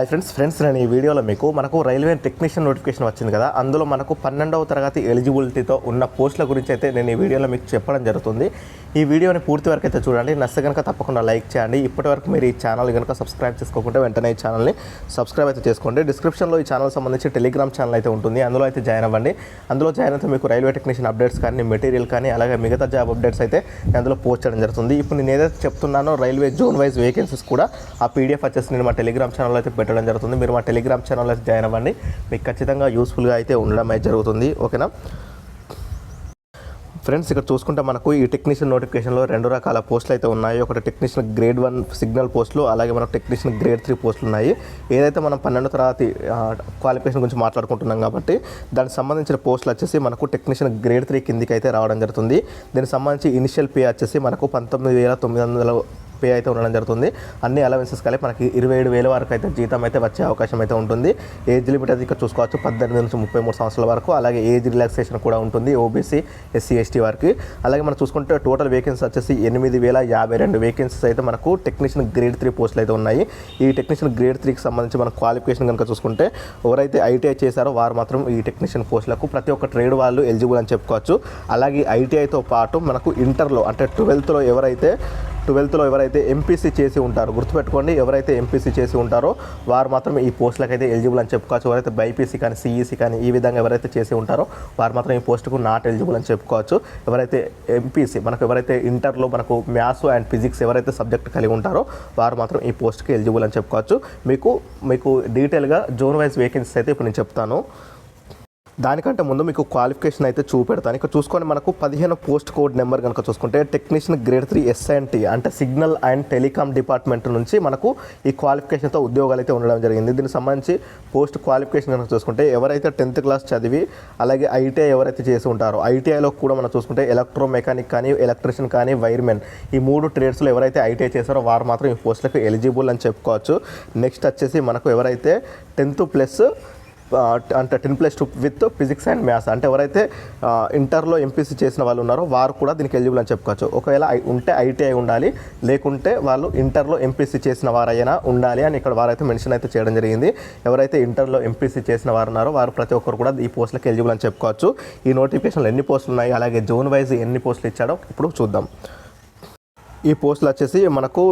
Hi friends friends నేను ఈ వీడియోలో మీకు మనకు రైల్వే టెక్నీషియన్ నోటిఫికేషన్ వచ్చింది కదా. అందులో మనకు పన్నెండవ తరగతి ఎలిజిబిలిటీతో ఉన్న పోస్టుల గురించి అయితే నేను ఈ వీడియోలో మీకు చెప్పడం జరుగుతుంది. ఈ వీడియోని పూర్తి వరకు అయితే చూడండి. నచ్చితే కనుక తప్పకుండా లైక్ చేయండి. ఇప్పటి వరకు మీరు ఈ ఛానల్ కనుక సబ్స్క్రైబ్ చేసుకోకుంటే వెంటనే ఈ ఛానల్ని సబ్స్క్రైబ్ అయితే చేసుకోండి. డిస్క్రిప్షన్లో ఈ ఛానల్ సంబంధించి టెలిగ్రామ్ ఛానల్ అయితే ఉంటుంది. అందులో అయితే జాయిన్ అవ్వండి. అందులో జాయిన్ అయితే మీకు రైల్వే టెక్నీషియన్ అప్డేట్స్ కానీ మెటీరియల్ కానీ అలాగే మిగతా జాబ్ అప్డేట్స్ అయితే అందులో పోస్ట్ చేయడం జరుగుతుంది. ఇప్పుడు నేను ఏదైతే చెప్తున్నానో రైల్వే జోన్ వైజ్ వేకెన్సీస్ కూడా ఆ పీడిఎఫ్ వచ్చేసి నేను మా టెలిగ్రామ్ ఛానల్ అయితే పెట్టడం జరుగుతుంది. మీరు మా టెలిగ్రామ్ ఛానల్ అయితే జాయిన్ అవ్వండి. మీకు ఖచ్చితంగా యూస్ఫుల్గా అయితే ఉండడం అయితే జరుగుతుంది. ఓకేనా? ఫ్రెండ్స్ ఇక్కడ చూసుకుంటే మనకు ఈ టెక్నీషియన్ నోటిఫికేషన్లో రెండు రకాల పోస్టులు అయితే ఉన్నాయి. ఒకటి టెక్నీషియన్ గ్రేడ్ వన్ సిగ్నల్ పోస్టులు అలాగే మనకు టెక్నీషియన్ గ్రేడ్ త్రీ పోస్టులు ఉన్నాయి. ఏదైతే మనం పన్నెండు తరగతి క్వాలిఫికేషన్ గురించి మాట్లాడుకుంటున్నాం కాబట్టి దానికి సంబంధించిన పోస్టులు వచ్చేసి మనకు టెక్నీషియన్ గ్రేడ్ త్రీ కిందికి అయితే రావడం జరుగుతుంది. దీనికి సంబంధించి ఇనిషియల్ పే వచ్చేసి మనకు పంతొమ్మిది వేల తొమ్మిది వందల పే అయితే ఉండడం జరుగుతుంది. అన్ని అలవెన్సెస్ కలిపి మనకి ఇరవై ఏడు వేల వరకు అయితే జీతం అయితే వచ్చే అవకాశం అయితే ఉంటుంది. ఏజ్ లిమిట్ అయితే ఇక్కడ చూసుకోవచ్చు. పద్దెనిమిది నుంచి ముప్పై మూడు సంవత్సరాల వరకు. అలాగే ఏజ్ రిలాక్సేషన్ కూడా ఉంటుంది ఓబీసీ ఎస్సీ ఎస్టీ వారికి. అలాగే మనం చూసుకుంటే టోటల్ వేకెన్సీ వచ్చేసి ఎనిమిది వేల యాభై రెండు వేకెన్సీస్ అయితే మనకు టెక్నీషియన్ గ్రేడ్ త్రీ పోస్టులు అయితే ఉన్నాయి. ఈ టెక్నీషియన్ గ్రేడ్ త్రీకి సంబంధించి మన క్వాలిఫికేషన్ కనుక చూసుకుంటే ఎవరైతే ఐటీఐ చేశారో వారు మాత్రం ఈ టెక్నీషియన్ పోస్టులకు ప్రతి ఒక్క ట్రేడ్ వాళ్ళు ఎలిజిబుల్ అని చెప్పుకోవచ్చు. అలాగే ఐటీఐతో పాటు మనకు ఇంటర్లో అంటే ట్వెల్త్లో ఎవరైతే ట్వెల్త్లో ఎవరైతే ఎంపీసీ చేసి ఉంటారో గుర్తుపెట్టుకోండి ఎవరైతే ఎంపీసీ చేసి ఉంటారో వారు మాత్రమే ఈ పోస్టులకు అయితే ఎలిజిబుల్ అని చెప్పుకోవచ్చు. ఎవరైతే బైపీసీ కానీ సిఈసీ కానీ ఈ విధంగా ఎవరైతే చేసి ఉంటారో వారు మాత్రం ఈ పోస్టుకు నాట్ ఎలిజిబుల్ అని చెప్పుకోవచ్చు. ఎవరైతే ఎంపీసీ మనకు ఎవరైతే ఇంటర్లో మనకు మ్యాథ్స్ అండ్ ఫిజిక్స్ ఎవరైతే సబ్జెక్ట్ కలిగి ఉంటారో వారు మాత్రం ఈ పోస్ట్కి ఎలిజిబుల్ అని చెప్పుకోవచ్చు. మీకు మీకు డీటెయిల్గా జోన్ వైజ్ వేకెన్సీస్ అయితే ఇప్పుడు నేను చెప్తాను. దానికంటే ముందు మీకు క్వాలిఫికేషన్ అయితే చూపెడతాను. ఇక్కడ చూసుకొని మనకు పదిహేను పోస్ట్ కోడ్ నెంబర్ కనుక చూసుకుంటే technician grade three S N T అంటే సిగ్నల్ అండ్ టెలికామ్ డిపార్ట్మెంట్ నుంచి మనకు ఈ క్వాలిఫికేషన్తో ఉద్యోగాలు అయితే ఉండడం జరిగింది. దీనికి సంబంధించి పోస్ట్ క్వాలిఫికేషన్ కనుక చూసుకుంటే ఎవరైతే టెన్త్ క్లాస్ చదివి అలాగే ఐటీఐ ఎవరైతే చేసి ఉంటారో ఐటీఐలో కూడా మనం చూసుకుంటే ఎలక్ట్రో మెకానిక్ కానీ ఎలక్ట్రీషియన్ కానీ వైర్మెన్ ఈ మూడు ట్రేడ్స్లో ఎవరైతే ఐటీఐ చేశారో వారు మాత్రం ఈ పోస్టులకు ఎలిజిబుల్ అని చెప్పుకోవచ్చు. నెక్స్ట్ వచ్చేసి మనకు ఎవరైతే టెన్త్ ప్లస్ అంటే ten plus two with physics and maths. అంటే ఎవరైతే ఇంటర్లో ఎంపీసీ చేసిన వాళ్ళు ఉన్నారో వారు కూడా దీనికి ఎలిజిబుల్ అని చెప్పుకోవచ్చు. ఒకవేళ ఐ- ఉంటే ఐటీఐ ఉండాలి లేకుంటే వాళ్ళు ఇంటర్లో ఎంపీసీ చేసిన వారైనా ఉండాలి అని ఇక్కడ వారైతే మెన్షన్ అయితే చేయడం జరిగింది. ఎవరైతే ఇంటర్లో ఎంపీసీ చేసిన వారు ఉన్నారో వారు ప్రతి ఒక్కరు కూడా ఈ పోస్టులకు ఎలిజిబుల్ అని చెప్పుకోవచ్చు. ఈ నోటిఫికేషన్లు ఎన్ని పోస్టులు ఉన్నాయి అలాగే జోన్ వైజ్ ఎన్ని పోస్టులు ఇచ్చాడో ఇప్పుడు చూద్దాం. ఈ పోస్టులు వచ్చేసి మనకు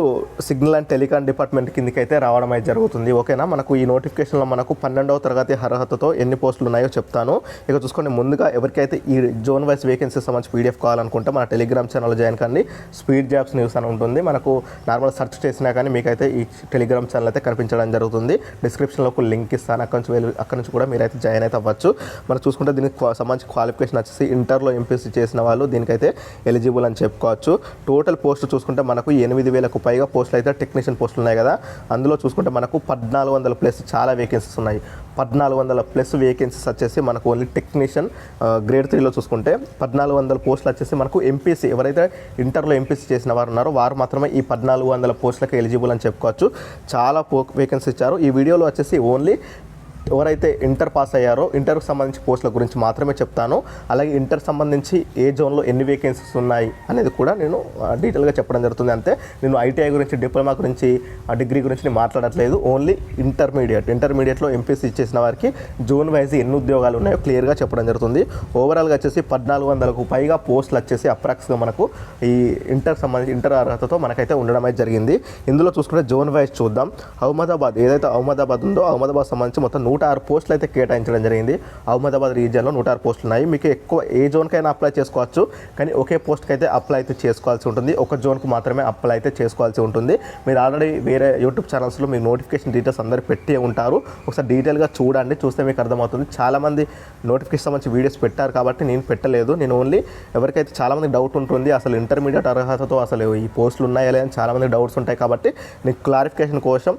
సిగ్నల్ అండ్ టెలికాం డిపార్ట్మెంట్ కిందకి అయితే రావడం అయితే జరుగుతుంది. ఓకేనా? మనకు ఈ నోటిఫికేషన్లో మనకు పన్నెండవ తరగతి అర్హతతో ఎన్ని పోస్టులు ఉన్నాయో చెప్తాను. ఇక చూసుకోండి ముందుగా ఎవరికైతే ఈ జోన్ వైస్ వేకెన్సీస్ సంబంధించి పీడిఎఫ్ కావాలనుకుంటే మన టెలిగ్రామ్ ఛానల్ జాయిన్ కానీ స్పీడ్ జాబ్స్ న్యూస్ అని ఉంటుంది. మనకు నార్మల్ సెర్చ్ చేసినా కానీ మీకైతే ఈ టెలిగ్రామ్ ఛానల్ అయితే కనిపించడం జరుగుతుంది. డిస్క్రిప్షన్లో ఒక లింక్ ఇస్తాను. అక్కడ నుంచి వెళ్ళి అక్కడ నుంచి కూడా మీరైతే జాయిన్ అయితే అవ్వచ్చు. మనం చూసుకుంటే దీనికి సంబంధించి క్వాలిఫికేషన్ వచ్చేసి ఇంటర్లో ఎంపీసీ చేసిన వాళ్ళు దీనికైతే ఎలిజిబుల్ అని చెప్పుకోవచ్చు. టోటల్ పోస్ట్ చూసుకుంటే మనకు ఎనిమిది వేలకు పైగా పోస్టులు అయితే టెక్నీషియన్ పోస్టులు ఉన్నాయి కదా. అందులో చూసుకుంటే మనకు పద్నాలుగు వందల ప్లస్ చాలా వేకెన్సీస్ ఉన్నాయి. పద్నాలుగు వందల ప్లస్ వేకెన్సీస్ వచ్చేసి మనకు ఓన్లీ టెక్నీషియన్ గ్రేడ్ త్రీలో చూసుకుంటే పద్నాలుగు వందల పోస్టులు వచ్చేసి మనకు ఎంపీసీ ఎవరైతే ఇంటర్లో ఎంపీసీ చేసిన వారు ఉన్నారో వారు మాత్రమే ఈ పద్నాలుగు వందల పోస్టులకు ఎలిజిబుల్ అని చెప్పుకోవచ్చు. చాలా పో వేకెన్సీ ఇచ్చారు. ఈ వీడియోలో వచ్చేసి ఓన్లీ ఎవరైతే ఇంటర్ పాస్ అయ్యారో ఇంటర్కి సంబంధించి పోస్టుల గురించి మాత్రమే చెప్తాను. అలాగే ఇంటర్ సంబంధించి ఏ జోన్లో ఎన్ని వేకెన్సీస్ ఉన్నాయి అనేది కూడా నేను డీటెయిల్గా చెప్పడం జరుగుతుంది. అంతే నేను ఐటీఐ గురించి డిప్లొమా గురించి ఆ, డిగ్రీ గురించి నేను మాట్లాడట్లేదు. ఓన్లీ ఇంటర్మీడియట్ ఇంటర్మీడియట్లో ఎంపీసీ చేసిన వారికి జోన్ వైజ్ ఎన్ని ఉద్యోగాలు ఉన్నాయో క్లియర్గా చెప్పడం జరుగుతుంది. ఓవరాల్గా వచ్చేసి పద్నాలుగు వందలకు పైగా పోస్టులు వచ్చేసి అప్రాక్స్గా మనకు ఈ ఇంటర్ సంబంధించి ఇంటర్ అర్హతతో మనకైతే ఉండడం అయితే జరిగింది. ఇందులో చూసుకుంటే జోన్ వైజ్ చూద్దాం. అహ్మదాబాద్ ఏదైతే అహ్మదాబాద్ ఉందో అహ్మదాబాద్ సంబంధించి మొత్తం నూట నూట ఆరు పోస్టులు అయితే కేటాయించడం జరిగింది. అహ్మదాబాద్ రీజియన్లో నూట ఆరు పోస్టులు ఉన్నాయి మీకు ఎక్కువ ఏ జోన్కైనా అప్లై చేసుకోవచ్చు. కానీ ఒకే పోస్ట్కి అయితే అప్లై అయితే చేసుకోవాల్సి ఉంటుంది. ఒక జోన్కు మాత్రమే అప్లై అయితే చేసుకోవాల్సి ఉంటుంది. మీరు ఆల్రెడీ వేరే యూట్యూబ్ ఛానల్స్లో మీ నోటిఫికేషన్ డీటెయిల్స్ అందరూ పెట్టి ఉంటారు. ఒకసారి డీటెయిల్గా చూడండి. చూస్తే మీకు అర్థమవుతుంది. చాలామంది నోటిఫికేషన్ సంబంధించి వీడియోస్ పెట్టారు కాబట్టి నేను పెట్టలేదు. నేను ఓన్లీ ఎవరికైతే చాలామంది డౌట్ ఉంటుంది అసలు ఇంటర్మీడియట్ అర్హతతో అసలు ఈ పోస్టులు ఉన్నాయా లేదని చాలామంది డౌట్స్ ఉంటాయి కాబట్టి నేను క్లారిఫికేషన్ కోసం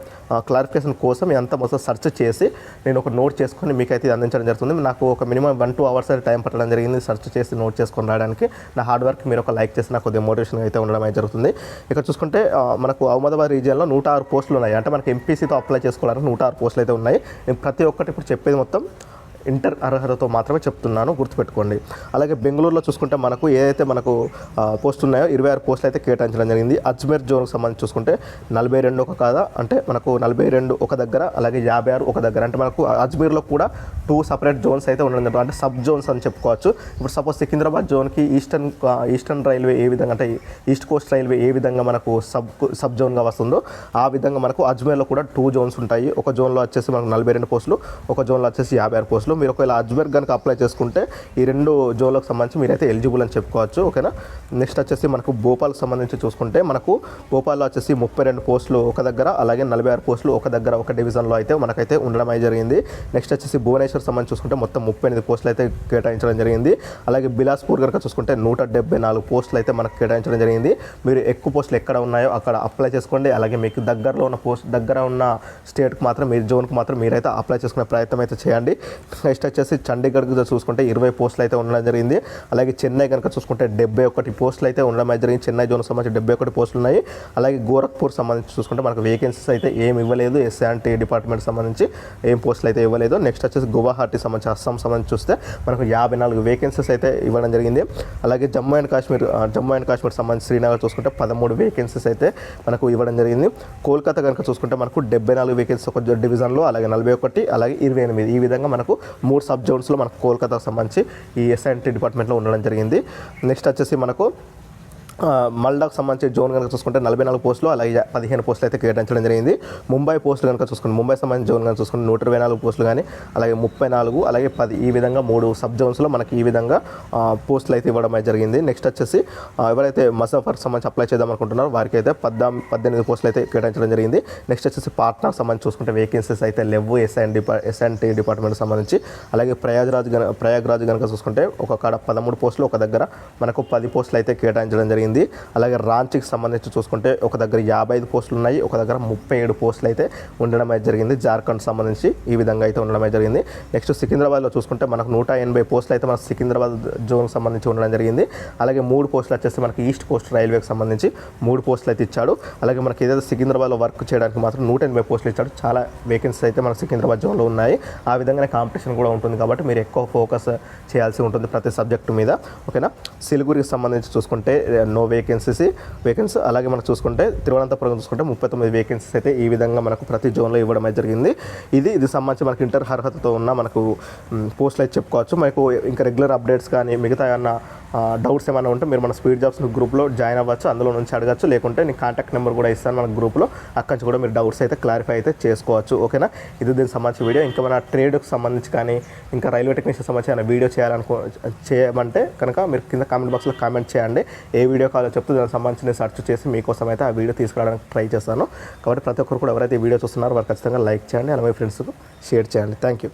క్లారిఫికేషన్ కోసం ఎంత మొత్తం సెర్చ్ చేసి నేను ఒక నోట్ చేసుకొని మీకైతే ఇది అందించడం జరుగుతుంది. నాకు ఒక మినిమం వన్ టూ అవర్స్ అయితే టైం పట్టడం జరిగింది. సెర్చ్ చేసి నోట్ చేసుకొని రావడానికి నా హార్డ్ వర్క్ మీరు ఒక లైక్ చేసి నాకు కొద్దిగా మోటివేషన్ అయితే ఉండడం అయితే జరుగుతుంది. ఇక్కడ చూసుకుంటే మనకు అహ్మదాబాద్ రీజియన్లో నూట ఆరు పోస్టులు ఉన్నాయి. అంటే మనకి ఎంపీసీతో అప్లై చేసుకోవడానికి నూట ఆరు పోస్టులు అయితే ఉన్నాయి. నేను ప్రతి ఒక్కటి ఇప్పుడు చెప్పేది మొత్తం ఇంటర్ అర్హతతో మాత్రమే చెప్తున్నాను గుర్తుపెట్టుకోండి. అలాగే బెంగళూరులో చూసుకుంటే మనకు ఏదైతే మనకు ఆ, పోస్టులు ఉన్నాయో ఇరవై ఆరు పోస్టులు అయితే కేటాయించడం జరిగింది. అజ్మేర్ జోన్కి సంబంధించి చూసుకుంటే నలభై రెండు ఒక కాదా? అంటే మనకు నలభై రెండు ఒక దగ్గర అలాగే యాభై ఆరు ఒక దగ్గర. అంటే మనకు అజ్మీర్లో కూడా టూ సపరేట్ జోన్స్ అయితే ఉండడం జరుగుతుంది. అంటే సబ్ జోన్స్ అని చెప్పుకోవచ్చు. ఇప్పుడు సపోజ్ సికింద్రాబాద్ జోన్కి ఈస్టర్న్ ఈస్టర్న్ రైల్వే ఏ విధంగా అంటే ఈస్ట్ కోస్ట్ రైల్వే ఏ విధంగా మనకు సబ్ సబ్ జోన్గా వస్తుందో ఆ విధంగా మనకు అజ్మేర్లో కూడా టూ జోన్స్ ఉంటాయి. ఒక జోన్లో వచ్చేసి మనకు నలభై రెండు పోస్టులు ఒక జోన్లో వచ్చేసి యాభై ఆరు పోస్టులు మీరు ఒకవేళ అజ్మేర్ కనుక అప్లై చేసుకుంటే ఈ రెండు జోన్లకు సంబంధించి మీరైతే ఎలిజిబుల్ అని చెప్పుకోవచ్చు ఓకేనా నెక్స్ట్ వచ్చేసి మనకు భోపాల్కి సంబంధించి చూసుకుంటే మనకు భోపాల్లో వచ్చేసి ముప్పై రెండు పోస్టులు ఒక దగ్గర అలాగే నలభై ఆరు పోస్టులు ఒక దగ్గర ఒక డివిజన్లో అయితే మనకైతే ఉండడం అయితే జరిగింది. నెక్స్ట్ వచ్చేసి భువనేశ్వర్ సంబంధించి చూసుకుంటే మొత్తం ముప్పై ఎనిమిది పోస్టులు అయితే కేటాయించడం జరిగింది. అలాగే బిలాస్పూర్ కనుక చూసుకుంటే నూట డెబ్బై నాలుగు పోస్టులు అయితే మనకు కేటాయించడం జరిగింది. మీరు ఎక్కువ పోస్టులు ఎక్కడ ఉన్నాయో అక్కడ అప్లై చేసుకోండి. అలాగే మీకు దగ్గరలో ఉన్న పోస్ట్ దగ్గర ఉన్న స్టేట్కి మాత్రం మీ జోన్కి మాత్రం మీరైతే అప్లై చేసుకునే ప్రయత్నం అయితే చేయండి. నెక్స్ట్ వచ్చేసి చండీగఢ్ చూసుకుంటే ఇరవై పోస్టులు అయితే ఉండడం జరిగింది. అలాగే చెన్నై కనుక చూసుకుంటే డెబ్బై ఒకటి పోస్టులు అయితే ఉండడం జరిగింది. చెన్నై జోన్ సంబంధించి డెబ్బై ఒకటి పోస్టులు ఉన్నాయి. అలాగే గోరఖ్పూర్ సంబంధించి చూసుకుంటే మనకు వేకెన్సీస్ అయితే ఏం ఇవ్వలేదు. ఎస్ఆర్టీ డిపార్ట్మెంట్ సంబంధించి ఏం పోస్టులు అయితే ఇవ్వలేదు. నెక్స్ట్ వచ్చేసి గువాహటి సంబంధించి అస్సాం సంబంధించి చూస్తే మనకు యాభై నాలుగు వేకెన్సీస్ అయితే ఇవ్వడం జరిగింది. అలాగే జమ్మూ అండ్ కాశ్మీర్ జమ్మూ అండ్ కాశ్మీర్ సంబంధించి శ్రీనగర్ చూసుకుంటే పదమూడు వేకెన్సీస్ అయితే మనకు ఇవ్వడం జరిగింది. కోల్కతా కనుక చూసుకుంటే మనకు డెబ్బై నాలుగు వేకెన్సీస్ ఒక డివిజన్లో అలాగే నలభై ఒకటి అలాగే ఇరవై ఎనిమిది. ఈ విధంగా మనకు మూడు సబ్ జోన్స్లో మనకు కోల్కతాకు సంబంధించి ఈ ఎస్ఐన్టీ డిపార్ట్మెంట్లో ఉండడం జరిగింది. నెక్స్ట్ వచ్చేసి మనకు మల్డాకు సంబంధించి జోన్ కనుక చూసుకుంటే నలభై నాలుగు పోస్టులు అలాగే పదిహేను పోస్టులు అయితే కేటాయించడం జరిగింది. ముంబై పోస్టులు కనుక చూసుకుంటే ముంబై సంబంధించి జోన్ కనుక చూసుకుంటే నూట ఇరవై నాలుగు పోస్టులు కానీ అలాగే ముప్పై నాలుగు అలాగే పది ఈ విధంగా మూడు సబ్ జోన్స్లో మనకి ఈ విధంగా పోస్టులు అయితే ఇవ్వడం అయితే జరిగింది. నెక్స్ట్ వచ్చేసి ఎవరైతే మజఫర్ సంబంధించి అప్లై చేద్దాం అనుకుంటున్నారో వారికి అయితే పద్దాం పద్దెనిమిది పోస్టులు అయితే కేటాయించడం జరిగింది. నెక్స్ట్ వచ్చేసి పార్ట్నర్ సంబంధించి చూసుకుంటే వేకెన్సీస్ అయితే లెవ్. ఎస్ఎన్ డిపా ఎస్ఎన్టీ డిపార్ట్మెంట్ సంబంధించి అలాగే ప్రయాగ్రాజ్ గన ప్రయాగ్రాజ్ కనుక చూసుకుంటే ఒక కాడ పదమూడు పోస్టులు ఒక దగ్గర మనకు పది పోస్టులు అయితే కేటాయించడం జరిగింది. అలాగే రాంచీకి సంబంధించి చూసుకుంటే ఒక దగ్గర యాభై ఐదు పోస్టులు ఉన్నాయి. ఒక దగ్గర ముప్పై ఏడు పోస్టులు అయితే ఉండడం అయితే జరిగింది. జార్ఖండ్ సంబంధించి ఈ విధంగా అయితే ఉండడం అయితే జరిగింది. నెక్స్ట్ సికింద్రాబాద్లో చూసుకుంటే మనకు నూట ఎనభై పోస్టులు అయితే మన సికింద్రాబాద్ జోన్కి సంబంధించి ఉండడం జరిగింది. అలాగే మూడు పోస్టులు వచ్చేసి మనకి ఈస్ట్ కోస్ట్ రైల్వేకి సంబంధించి మూడు పోస్టులు అయితే ఇచ్చాడు. అలాగే మనకి ఏదైతే సికింద్రాబాద్లో వర్క్ చేయడానికి మాత్రం నూట ఎనభై పోస్టులు ఇచ్చాడు. చాలా వేకెన్సీస్ అయితే మన సికింద్రాబాద్ జోన్లో ఉన్నాయి. ఆ విధంగానే కాంపిటీషన్ కూడా ఉంటుంది కాబట్టి మీరు ఎక్కువ ఫోకస్ చేయాల్సి ఉంటుంది ప్రతి సబ్జెక్టు మీద. ఓకేనా? సిలిగురికి సంబంధించి చూసుకుంటే నో వేకెన్సీస్ వేకెన్సీ అలాగే మనకు చూసుకుంటే తిరువనంతపురం చూసుకుంటే ముప్పై తొమ్మిది వేకెన్సీస్ అయితే ఈ విధంగా మనకు ప్రతి జోన్లో ఇవ్వడం అయితే జరిగింది. ఇది ఇది సంబంధించి మనకి ఇంటర్ అర్హతతో ఉన్న మనకు పోస్టులు అయితే చెప్పుకోవచ్చు. మనకు ఇంకా రెగ్యులర్ అప్డేట్స్ కానీ మిగతా ఏమన్నా డౌట్స్ ఏమైనా ఉంటే మీరు మన స్పీడ్ జాబ్స్ గ్రూప్లో జాయిన్ అవ్వచ్చు అందులో నుంచి అడగచ్చు లేకుంటే నేను కాంటాక్ట్ నెంబర్ కూడా ఇస్తాను మన గ్రూప్లో అక్కడి నుంచి కూడా మీరు డౌట్స్ అయితే క్లారిఫై అయితే చేసుకోవచ్చు ఓకేనా ఇది దీనికి సంబంధించిన వీడియో ఇంకా మన ట్రేడ్కి సంబంధించి కానీ ఇంకా రైల్వే టెక్నీషియన్ సంబంధించిన వీడియో చేయాలనుకో చేయమంటే కనుక మీరు కింద కామెంట్ బాక్స్లో కామెంట్ చేయండి. ఏ వీడియో కావాలో చెప్తే దానికి సంబంధించిన సర్చ్ సెర్చ్ చేసి మీకోసం అయితే ఆ వీడియో తీసుకురావడానికి ట్రై చేస్తాను. కాబట్టి ప్రతి ఒక్కరు కూడా ఎవరైతే వీడియో చూస్తున్నారో వారు ఖచ్చితంగా లైక్ చేయండి అలా మీ ఫ్రెండ్స్కు షేర్ చేయండి. Thank you